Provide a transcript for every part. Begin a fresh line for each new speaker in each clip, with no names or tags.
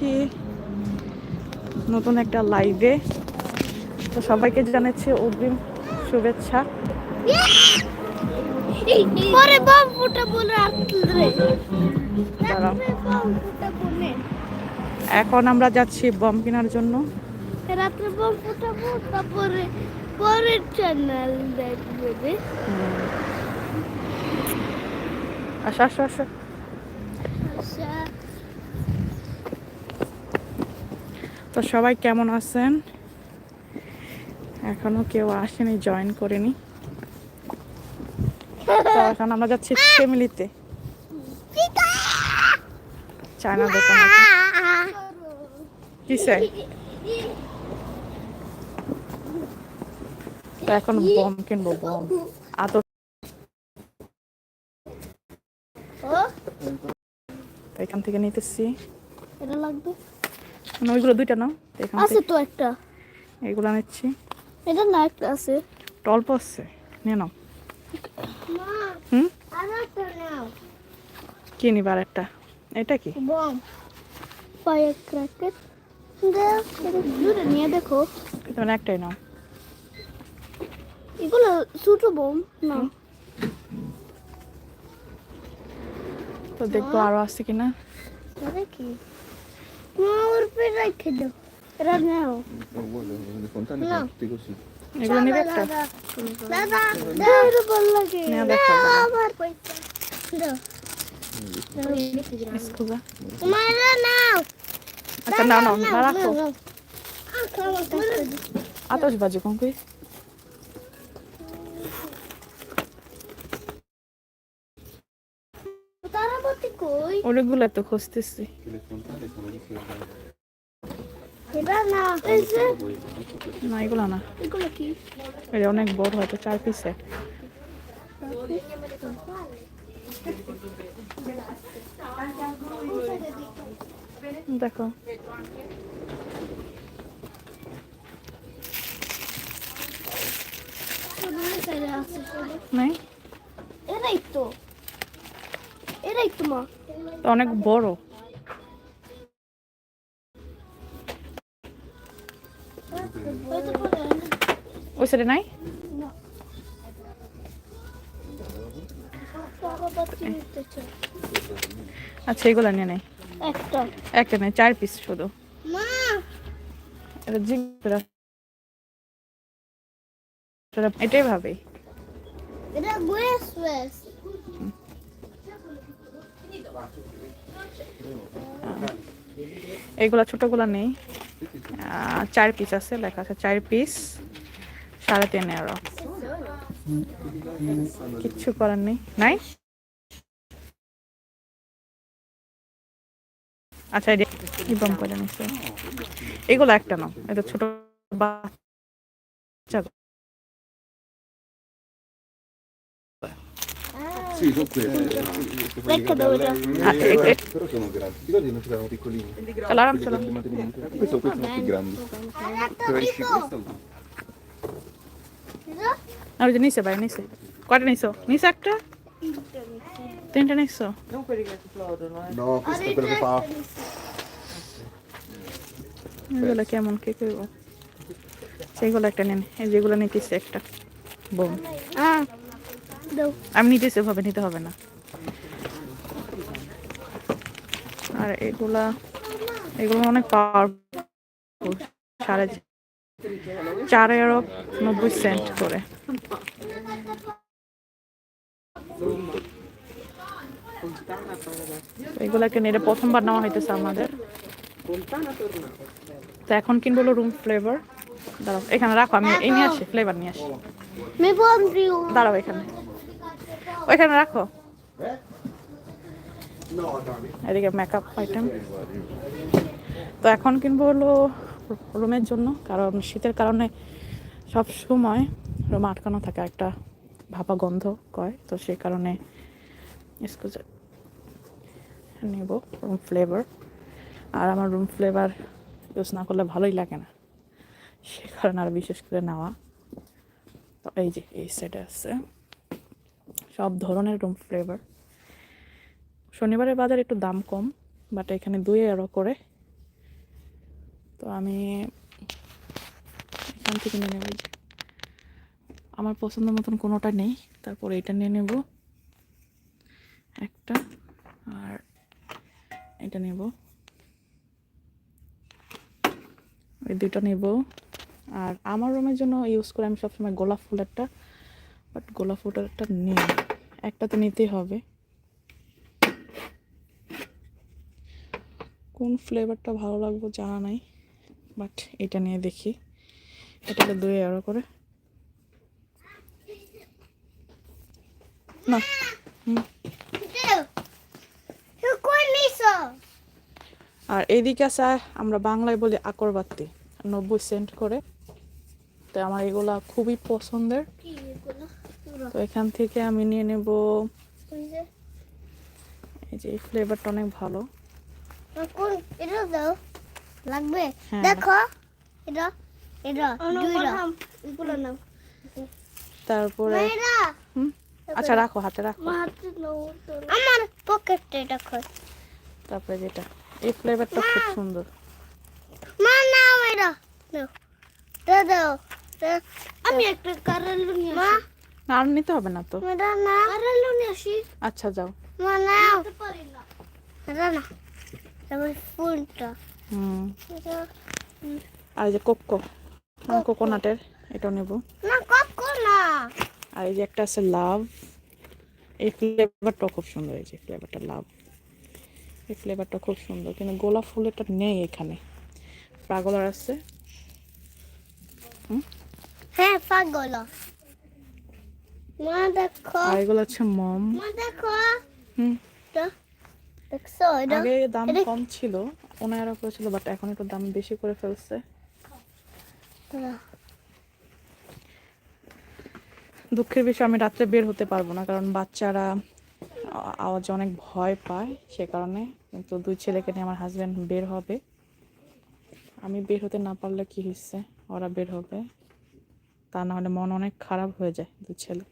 যাচ্ছি নতুন একটা লাইভে তো সবাইকে জানাচ্ছি অগ্রিম শুভেচ্ছা। এখন আমরা যাচ্ছি বম কেনার জন্য।
রাত্রে বম ফুটাবো তারপরে পরের চ্যানেল দেখবে।
আসো আসো আসো
আচ্ছা
তো সবাই কেমন আছেন? এখনও কেউ আসেনি জয়েন করেনি। তো এখন আমরা যাচ্ছি ফ্যামিলিতে। চায়না দোকানে। কিসে তো এখন বম কিনবো বম। আত এখান থেকে নিতেছি।
এটা লাগবে।
মানে ওইগুলো দুইটা নাও
আছে তো একটা।
এগুলো নিচ্ছি।
এটা না একটা আছে।
টল্প আছে নিয়ে নাও। হুম?
আর একটা নাও।
কি নিবার একটা? এটা কি?
বম। ফায়ার ক্র্যাকার দুটো নিয়ে দেখো।
তুমি একটাই নাও।
এগুলো ছোট বম না।
তো দেখব আরও আছে কিনা।
মা ওর পে রেখে দাও
Oh, tutte così.
এগুলো নিবে একটা
দাদা দাদা ভালো লাগে
নেওয়া দেখো
আমার পয়সা দাও তোমার নাও
আচ্ছা না নাও না রাখো
নাও
আতস বাজে কোন কই অনেকগুলো তো খুঁজতেছি।
না
এগুলো না।
এগুলো কি?
এটা অনেক বড় হয়তো চার পিসে দেখো। নাই?
এরাই তো। এরাই তো মা।
অনেক বড়। ওই সাইডে নাই? আচ্ছা এগুলো নিয়ে নেই।
একটা।
একটা নেই চার পিস শুধু। এটা জিজ্ঞেস এটাই ভাবে।
এটা
এইগুলা ছোটগুলা নেই। চার পিস আছে, লেখা আছে চার পিস সাড়ে তিন এগারো কিচ্ছু করার নেই। নাই? আচ্ছা এগুলো একটা নাও, এটা ছোট বাচ্চা।
Sì, sono quelle. queste
Ecco dove
Ah, eh, eh.
Però sono grandi. Ti ricordi non c'erano piccolini?
Allora,
Quelli
ce l'ho.
Questo, questi sono più grandi. Questo,
আর ওই যে নিচে ভাই নিচে কয়টা নিছো নিচে একটা তিনটা নিছো
No, questo è quello che fa.
এগুলো কেমন কে করব সেগুলো একটা নেন যেগুলো নিতেছি একটা বোম
হ্যাঁ দাও।
আমি নিতেছি ভাবে নিতে হবে না। আর এগুলা এগুলো অনেক পাওয়ারফুল সাড়ে চার এগারো নব্বই সেন্ট করে। এগুলো একটা এটা প্রথমবার নেওয়া হইতেছে আমাদের। তো এখন কিনবো রুম ফ্লেভার দাঁড়াও এখানে রাখো আমি এই নিয়ে আসি ফ্লেভার নিয়ে আসি। দাঁড়াও এখানে। ওইখানে রাখো। এদিকে মেকআপ আইটেম তো এখন কিনবো হলো রুমের জন্য কারণ শীতের কারণে সব সময় রুম আটকানো থাকে একটা ভাপা গন্ধ কয় তো সেই কারণে নেব রুম ফ্লেভার আর আমার রুম ফ্লেভার ইউজ না করলে ভালোই লাগে না। সে কারণে আর বিশেষ করে নেওয়া। তো এই যে এই সেটে আছে। সব ধরনের রুম ফ্লেভার শনিবারের বাজার একটু দাম কম বাট এখানে দুই এরো করে। তো আমি এখান থেকে নিয়ে নেব। আমার পছন্দ মতন কোনোটা নেই, তারপর এটা নিয়ে নেব। একটা, আর এটা নেব। এই দুটো নেব। আর আমার রুমের জন্য ইউজ করে আমি সবসময় গোলাপ ফুলেরটা বাট গোলাপ ফুলেরটা নেই। একটা তো নিতেই হবে। কোন ফ্লেভারটা ভালো লাগবে জানা নাই বাট এটা নিয়ে দেখি। এটাকে দুই এগারো করে। না। আর এইদিকে আছে, আমরা বাংলায় বলি আকরবাতি, নব্বই সেন্ট করে। তো আমার এগুলা খুবই পছন্দের। তো এখান থেকে আমি নিয়ে নেব এই যে ফ্লেভারটা অনেক ভালো।
কোন এটা দাও। লাগবে?
হ্যাঁ।
দেখো। এটা এটা। দুইটা। এগুলো নাও
তারপরে আচ্ছা রাখো হাতে রাখো।
আমার পকেটে এটা খোল।
তারপরে যেটা। এই ফ্লেভারটা খুব সুন্দর।
মা নাও এটা। দাও দাও। আমি একটা কারালু নিয়ে মা
আর নিতে হবে না তো?
এটা না। কারালু নিয়ে আসি।
আচ্ছা যাও। আর এই যে কোকো কোকোনাটের এটাও নেব।
না
আর এই যে একটা আছে লাভ। এই ফ্লেভারটা খুব সুন্দর এই যে ফ্লেভারটা লাভ। এই ফ্লেভারটা খুব সুন্দর কিন্তু গোলাপ ফুলেরটা নেই এখানে। পাগলার আছে।
হ্যাঁ পাগল মা দেখো
আর এগুলো হচ্ছে মম।
মা দেখো
হুম।
এটা দেখছ? এটা
আগে দাম কম ছিল পনেরো করে ছিল বাট এখন একটু দাম বেশি করে ফেলছে। দুঃখের বিষয় আমি রাত্রে বের হতে পারব না কারণ বাচ্চারা আওয়াজে অনেক ভয় পায় সে কারণে কিন্তু দুই ছেলেকে নিয়ে আমার হাজব্যান্ড বের হবে। আমি বের হতে না পারলে কি হচ্ছে ওরা বের হবে। তা না হলে মন অনেক খারাপ হয়ে যায় দুই ছেলে।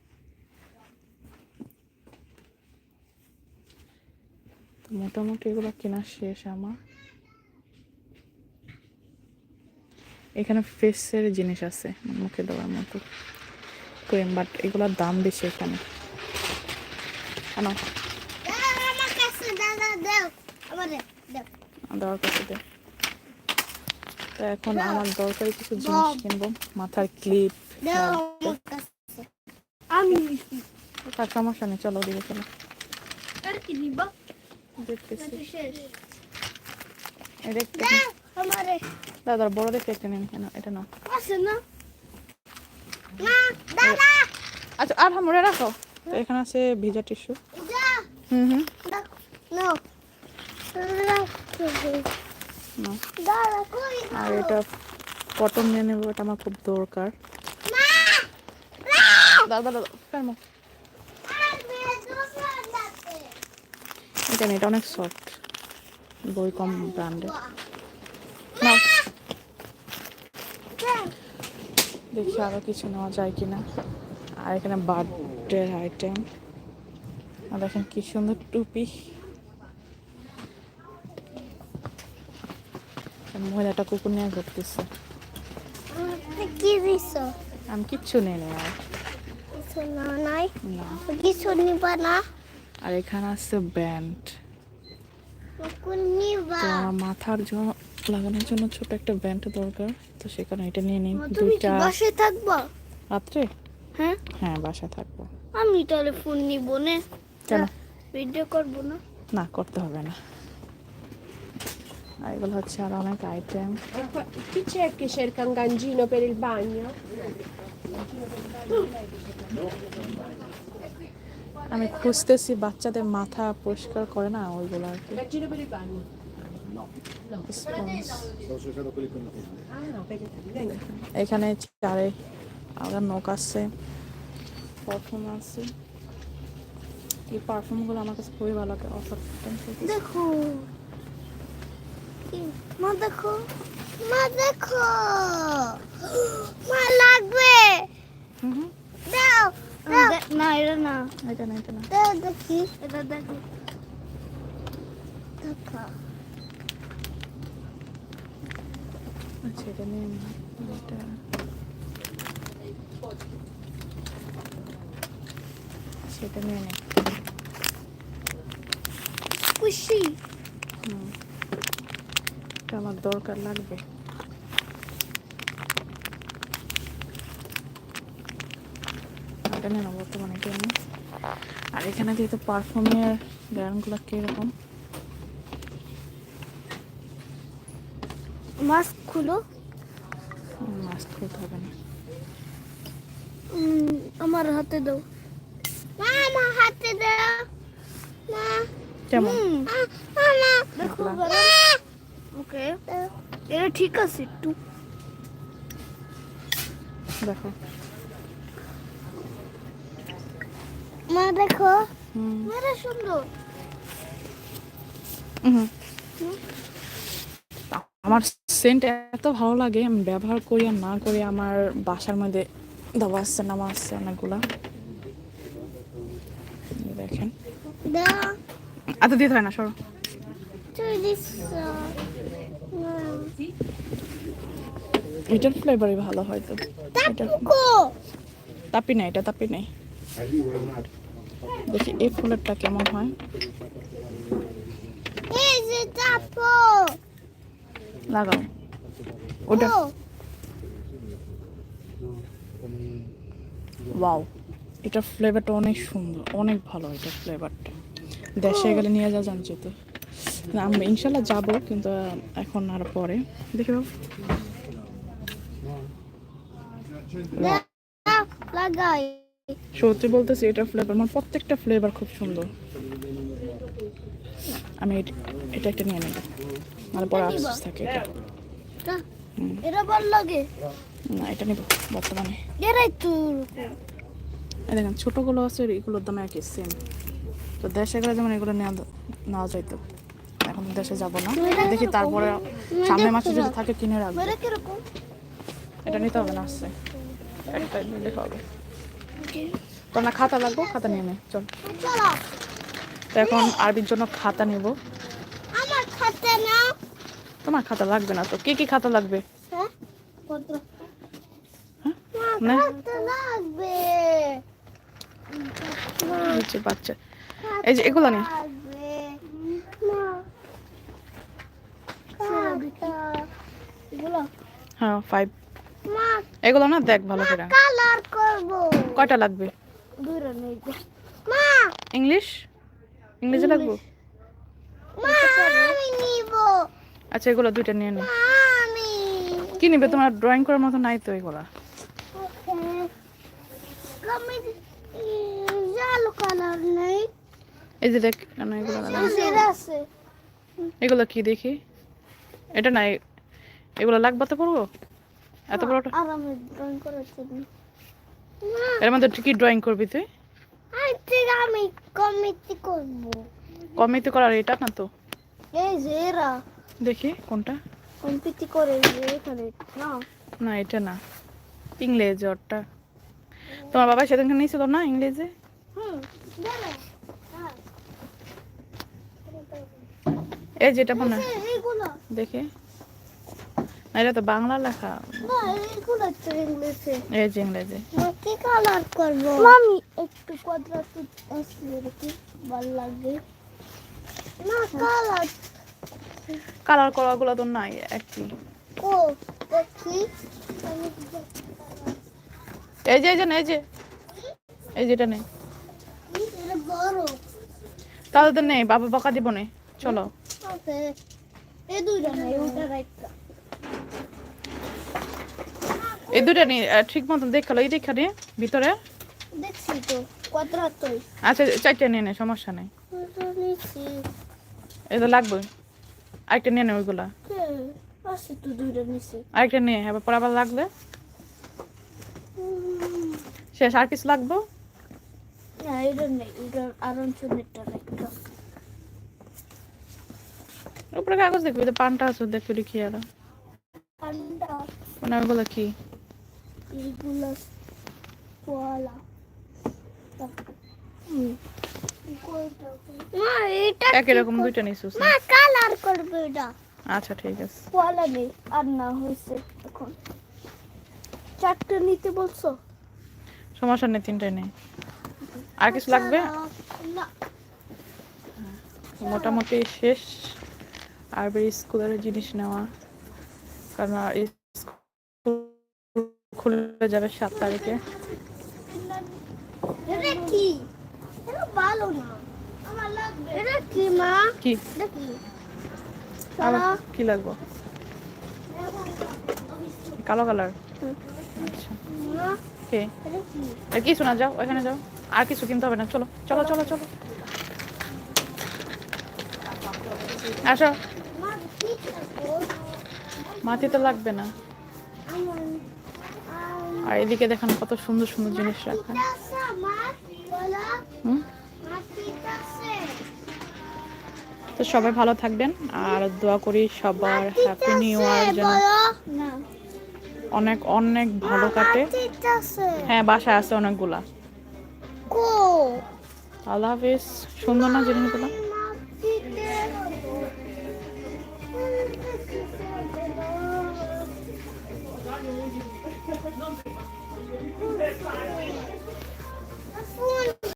মোটামুটি এগুলো কেনা শেষ আমার। এখানে ফেসের জিনিস আছে মুখে দেওয়ার মতো। ক্রিম বাট এগুলোর দাম বেশি এখানে। আনো। দেওয়ার কাছে দে। তো এখন আমার দরকারি কিছু জিনিস কিনবো মাথার ক্লিপ
আমি
নেই চলো ওদিকে চলো।
আর কি নিবা?
দেখতেছি।
শেষ
এই দেখতে
দাও আমারে।
দাদা বড় দেখে একটা নিন কেন? এটা না? আচ্ছা আর হামড়ে রাখো। এখানে আছে ভিজা টিস্যু। হুম হুম। আর এটা কটন নিয়ে নেব এটা আমার খুব দরকার। দাদা দাদা কেন এটা এটা অনেক সফট বই কম ব্র্যান্ডের না দেখি আরও কিছু নেওয়া যায় কিনা। আর এখানে বার্থডে আইটেম আর দেখেন কি সুন্দর টুপি। মহিলাটা কুকুর নিয়ে ঘুরতেছে।
কি
আমি কিচ্ছু নেই না আর
কিছু না নাই।
না।
কিছু নিবা না।
আর এখানে আছে ব্যান্ড। আমার মাথার জন্য লাগানোর জন্য ছোট একটা ব্যান্ড দরকার। তো সেখানে এটা নিয়ে নিন
তুমি
দুইটা।
বাসায় থাকবা?
রাত্রে?
হ্যাঁ।
হ্যাঁ বাসায় থাকব।
আমি তাহলে ফোন নিব না।
কেন?
ভিডিও করব না।
না করতে হবে না। আর এগুলো হচ্ছে আর অনেক item
che cerca un gangino per il bagno?
আমি খুঁজতেছি বাচ্চাদের মাথা পরিষ্কার করে না ওইগুলো আর কি. এখানে চারে আলাদা নখ আছে পারফিউম আছে। এই পারফিউমগুলো আমার কাছে খুবই ভালো লাগে অফার
দেখো। মা দেখো। মা দেখো। মা লাগবে। দাও। না এটা না
এটা না এটা না
দেখি
আচ্ছা সেটা নিয়ে নে
খুশি
এটা আমার দরকার লাগবে নিয়ে নেব বর্তমানে নিই। আর এখানে যেহেতু পারফিউমের ব্র্যান্ডগুলো কীরকম।
মাস্ক খুলো।
মাস্ক খুলতে হবে না।
আমার হাতে দাও। মা আমার হাতে দাও। মা
কেমন?
দেখো। ওকে। এটা ঠিক আছে একটু।
দেখো।
মা দেখো।
হুম।
সুন্দর।
আমার সেন্ট এত ভালো লাগে আমি ব্যবহার করি আর না করি আমার বাসার মধ্যে দেওয়া আসছে নামা আসছে অনেকগুলা। দেখেন। এত দিয়ে হয় না সরো। এটার ফ্লেভারই ভালো হয়তো। তাপি নাই এটা তাপি নাই। দেখি এই ফুলেরটা কেমন হয়? লাগাও। ওটা ওয়াও এটার ফ্লেভারটা অনেক সুন্দর অনেক ভালো এটার ফ্লেভারটা দেশে গেলে নিয়ে যা জানছি তো। আমি ইনশাল্লাহ যাব কিন্তু এখন আর পরে। দেখি বাবু।
লাগাই।
সত্যি বলতেছি এটা ফ্লেভার আমার প্রত্যেকটা ফ্লেভার খুব সুন্দর। আমি এটা একটা নিয়ে নেব। মানে পরে আফসোস থাকে এটা।
এটা ভালো লাগে।
না এটা নিব বর্তমানে।
এরাই তো
দেখেন ছোটোগুলো আছে এগুলোর দাম একই সেম তো দেশে গেলে যেমন এগুলো নেওয়া নেওয়া যাইতো। এখন দেশে যাব না। দেখি তারপরে সামনের মাসে যদি থাকে কিনে রাখব। এটা নিতে হবে না আসছে একটা নিলে হবে। তোর না খাতা লাগবো খাতা নিয়ে নে চল। তো এখন আরবির জন্য খাতা নিব।
আমার খাতে নাও।
তোমার খাতা লাগবে না তো কি কি খাতা লাগবে?
হ্যাঁ?
হ্যাঁ?
মা
না।
লাগবে।
বাচ্চা। এই যে এগুলো নে।
লাগবে। মা খাতা এগুলো
হ্যাঁ ফাইভ এগুলো না দেখ ভালো করে।
কালার করব।
কয়টা লাগবে?
মা
ইংলিশ? ইংলিশে লাগবে?
মা আমি নিব।
আচ্ছা এগুলো দুইটা নিয়ে নে।
মা, আমি
কি নিবে? তোমার ড্রয়িং করার মতো নাই তো এগুলা।
কমি জালো কালার নেই।
এই যে দেখ এগুলো
আছে।
এগুলো কি দেখি? এটা নাই। এগুলো লাগবে তো পড়ব এত বড়টা
আর আমি ড্রয়িং করেছি মা
এর মধ্যে কি ড্রয়িং করবি তুই?
আমি কমিটি করব।
কমিতে করার এটা না তো?
এই এরা।
দেখি কোনটা?
কমিটি করে এখানে না?
না এটা না। ইংরেজি ওরটা। তোমার বাবা সেদিনকে নিয়েছিল না
হুম হ্যাঁ।
এই যেটা মনে দেখি। এটা তো বাংলা লেখা। এই যে ইংরেজি।
কি কালার করব? মামি। একটু কোয়াড্রাটিক আসলে কি ভালো লাগে। না কালার
কালার করাগুলো তো নাই একই।
ও দেখি।
এই যে এই যে না, এই যে। এই যেটা নেই তাহলে তো নেই বাবা বকা দিব নে। চলো।
এই দুইটা নাই ওটা রাইটটা
এই দুটা আহ, ঠিক মতো দেখাল এই দেখা নে ভিতরে।
দেখছি তো
আচ্ছা চারটে নিয়ে নে সমস্যা নেই। এটা লাগবে। আরেকটা নিয়ে নে ওইগুলা।
কে
আরেকটা নিয়ে আবার পরে আবার লাগবে? শেষ আর কিছু লাগবে? উপরে কাগজ দেখবি পানটা আছে দেখবি দেখি আর। মানে ওইগুলো কি?
মা এটা
একই রকম দুইটা নিছিস
মা কালার করবে এটা।
আচ্ছা ঠিক আছে।
নেই আর না হয়েছে এখন। চারটে নিতে বলছো?
সমস্যা নেই তিনটাই নেই। আর কিছু লাগবে?
না
মোটামুটি শেষ। আর স্কুলের জিনিস নেওয়া। কারণ খুলে যাবে সাত তারিখে।
কি? লাগবে। কি
কালো কালার। আচ্ছা। কে? আর কিছু না যাও ওখানে যাও। আর কিছু কিনতে হবে না। চলো চলো চলো চলো। আসো।
মা কি থাকো
লাগবে না। আর এদিকে দেখেন কত সুন্দর সুন্দর জিনিস রাখা। তো সবাই ভালো থাকবেন আর দোয়া করি সবার হ্যাপি নিউ ইয়ার যেন অনেক অনেক ভালো কাটে। হ্যাঁ বাসায় আছে অনেকগুলা। আল্লাহ হাফিজ। সুন্দর না জিনিসগুলো?